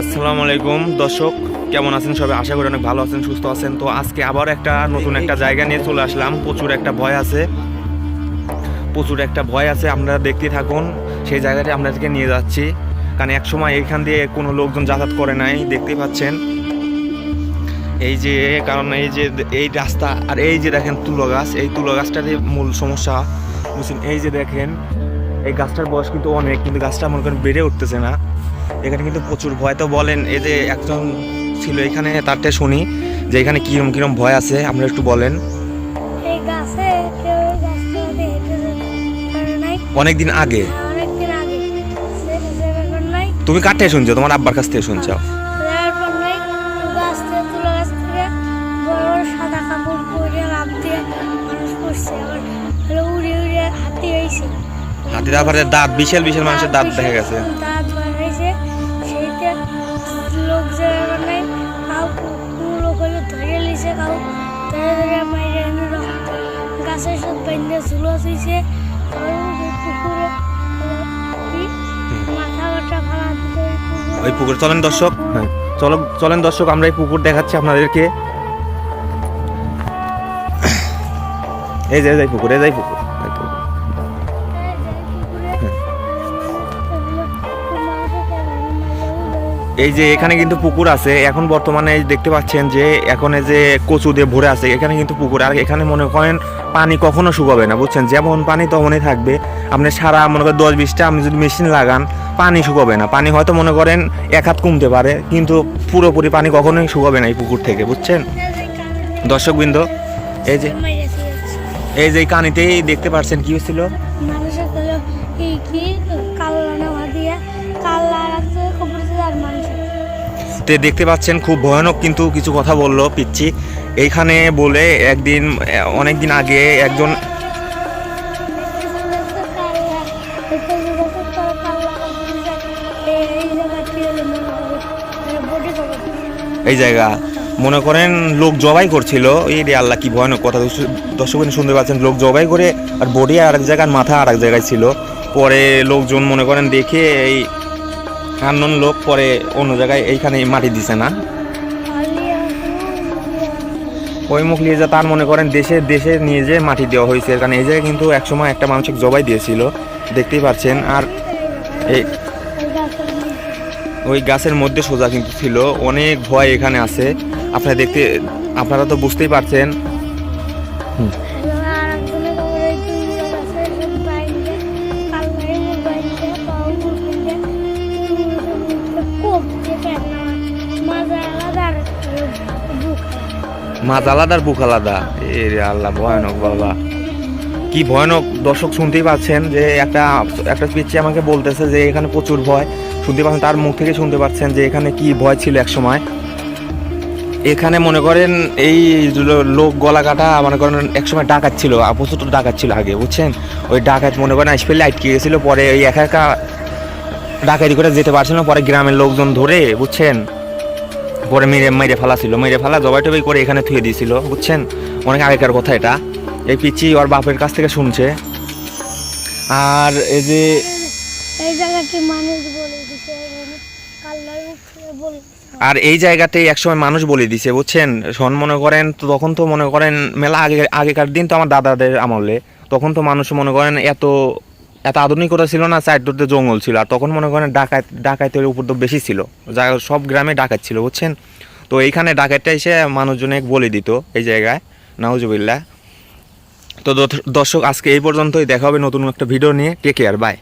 আসসালামু আলাইকুম। দর্শক, কেমন আছেন সবাই? আশা করি অনেক ভালো আছেন, সুস্থ আছেন। তো আজকে আবার একটা নতুন একটা জায়গা নিয়ে চলে আসলাম। প্রচুর একটা ভয় আছে। প্রচুর একটা ভয় আছে, আপনারা দেখতে থাকুন। সেই জায়গাটা আপনাদেরকে নিয়ে যাচ্ছি। কারণ এক সময় এইখান দিয়ে কোনো লোকজন যাতায়াত করে নাই দেখতে পাচ্ছেন। এই যে, কারণ এই যে, এই রাস্তা আর এই যে দেখেন তুলো গাছ, এই তুলো গাছটারই মূল সমস্যা। বুঝছেন? এই যে দেখেন, এই গাছটার বয়স কিন্তু অনেক, কিন্তু গাছটা মনে করেন বেড়ে উঠতেছে না। এখানে কিন্তু প্রচুর ভয়। তো বলেন এই যে একজন ছিল এখানে তারটা শুনি যে এখানে কিরম কিরম ভয় আছে আপনারা একটু বলেন। অনেকদিন আগে? নাই। তুমি কার থেকে শুনছো? তোমার আব্বার কাছ থেকে শুনছো? হাতি হাতি তারপরে দাঁত বিশাল বিশাল মানুষের দাঁত দেখা গেছে। পুকুরে মাথা ফালা ওই পুকুর চলেন দর্শক হ্যাঁ। চলো চলেন দর্শক আমরা এই পুকুর দেখাচ্ছি আপনাদেরকে। এই যে এই যে এই পুকুর এই যে এই পুকুর এই পুকুর। এই যে এখানে কিন্তু পুকুর আছে, এখন বর্তমানে দেখতে পাচ্ছেন যে এখন যে কচু দিয়ে ভরে আছে, এখানে কিন্তু পুকুর। আর এখানে মনে করেন পানি কখনো শুকাবে না, বুঝছেন? যেমন পানি তেমনই থাকবে, আপনি সারা মনে করেন দশ বিশটা আপনি যদি মেশিন লাগান, পানি শুকাবে না। পানি হয়তো মনে করেন এক হাত কমতে পারে, কিন্তু পুরোপুরি পানি কখনোই শুকাবে না এই পুকুর থেকে, বুঝছেন? দর্শকবৃন্দ, এই যে এই যে কানিতেই দেখতে পাচ্ছেন কি হয়েছিল? তে দেখতে পাচ্ছেন খুব ভয়ানক কিন্তু কিছু কথা বলল পিচ্ছি এইখানে বলে একদিন অনেক দিন আগে একজন এই জায়গা, মনে করেন লোক জবাই করছিল, এই রে আল্লাহ কি ভয়ানক কথা দর্শক শুনতে পাচ্ছেন, লোক জবাই করে আর বডি আর এক জায়গায় আর মাথা আর এক জায়গায় ছিল। পরে লোকজন মনে করেন দেখে এই আননোন লোক পরে অন্য জায়গায় এইখানে মাটি দিছে না। ওই মুখ নিয়ে যা তার মনে করেন দেশে দেশে নিয়ে যেয়ে মাটি দেওয়া হয়েছে, কারণ এই জায়গায় কিন্তু একসময় একটা মানুষের জবাই দিয়েছিল, দেখতেই পাচ্ছেন। আর এই ওই গাছের মধ্যে সোজা কিন্তু ছিল। অনেক ভয় এখানে আছে। আপনারা দেখতে, আপনারা তো বুঝতেই পারছেন মাছ আলাদা বুক আলাদা। এ আল্লাহ, ভয়ানক বাবা। কি ভয়ানক। দর্শক শুনতেই পাচ্ছেন যে একটা একটা পিচ্ছি আমাকে বলতেছে যে এখানে প্রচুর ভয়। শুনতে পাচ্ছেন, তার মুখ থেকে শুনতে পাচ্ছেন যে এখানে কি ভয় ছিল এক সময়। এখানে মনে করেন এই লোক গলা কাটা মনে করেন এক সময় ডাকাত ছিল প্রচুর ডাকাত ছিল আগে, বুঝছেন? ওই ডাকাত মনে করেন আসপেলে আটকে গেছিল, পরে ওই একা একা ডাকাতি করে যেতে পারছিল না, পরে গ্রামের লোকজন ধরে, বুঝছেন? পরে মেরে মেরে ফেলা ছিল মেরে ফেলা জবাই টবাই করে এখানে থুয়ে দিয়েছিল বুঝছেন? অনেক আগেকার কথা এটা। এই পিচি ওর বাপের কাছ থেকে শুনছে। আর এই যে এই মানুষ বলে দিছে আর এই জায়গাতেই একসময় মানুষ বলে দিছে বুঝছেন? শোন মনে করেন তো তখন তো মনে করেন মেলা আগে আগেকার দিন তো আমার দাদাদের আমলে। তখন তো মানুষ মনে করেন এত এত আধুনিকতা ছিল না সাইড দূরতে জঙ্গল ছিল। আর তখন মনে করেন ডাকাত, ডাকাতের উপদ্রব বেশি ছিল। যা সব গ্রামে ডাকাত ছিল, বুঝছেন? তো এইখানে ডাকাতটা এসে মানুষজনে বলে দিত এই জায়গায়, নাউজুবিল্লাহ। তো দর্শক, আজকে এই পর্যন্তই। দেখা হবে নতুন একটা ভিডিও নিয়ে। Take care bye